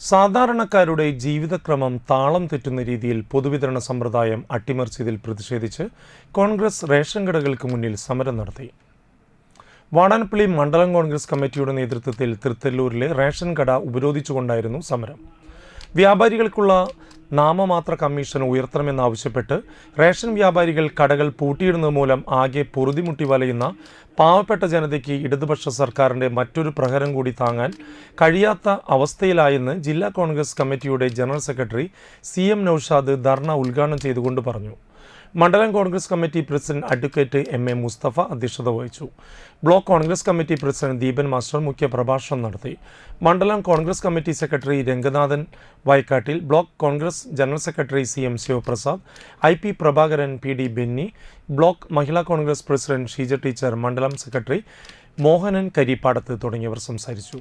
സാധാരണക്കാരുടെ ജീവിതക്രമം താളം തെറ്റുന്ന രീതിയിൽ പൊതുവിതരണ സമ്പ്രദായം അട്ടിമറിച്ചതിൽ പ്രതിഷേധിച്ച് കോൺഗ്രസ് റേഷൻ കടകൾക്ക് മുന്നിൽ സമരം നടത്തി. വാടാനപ്പള്ളി മണ്ഡലം കോൺഗ്രസ് കമ്മിറ്റിയുടെ നേതൃത്വത്തിൽ തൃത്തല്ലൂരിലെ റേഷൻ കട ഉപരോധിച്ചുകൊണ്ടായിരുന്നു സമരം. വ്യാപാരികൾക്കുള്ള നാമമാത്ര കമ്മീഷൻ ഉയർത്തണമെന്നാവശ്യപ്പെട്ട് റേഷൻ വ്യാപാരികൾ കടകൾ പൂട്ടിയിടുന്നത് മൂലം ആകെ പൊറുതിമുട്ടി വലയുന്ന പാവപ്പെട്ട ജനതയ്ക്ക് ഇടതുപക്ഷ സർക്കാരിന്റെ മറ്റൊരു പ്രഹരം കൂടി താങ്ങാൻ കഴിയാത്ത അവസ്ഥയിലായെന്ന് ജില്ലാ കോൺഗ്രസ് കമ്മിറ്റിയുടെ general secretary C M Noushad dharna ഉദ്ഘാടനം ചെയ്തുകൊണ്ട് പറഞ്ഞു മണ്ഡലം Congress committee president advocate M A Musthafa അധ്യക്ഷത വഹിച്ചു. Block Congress committee president Deepan master മുഖ്യ പ്രഭാഷണം നടത്തി. മണ്ഡലം Congress committee secretary Ranganathan Vayakkattil block Congress general secretary C M Sivaprasad I P Prabhakaran P D Benny block Mahila Congress president Sheeja teacher മണ്ഡലം secretary Mohanan Karippadath തുടങ്ങിയവർ സംസാരിച്ചു.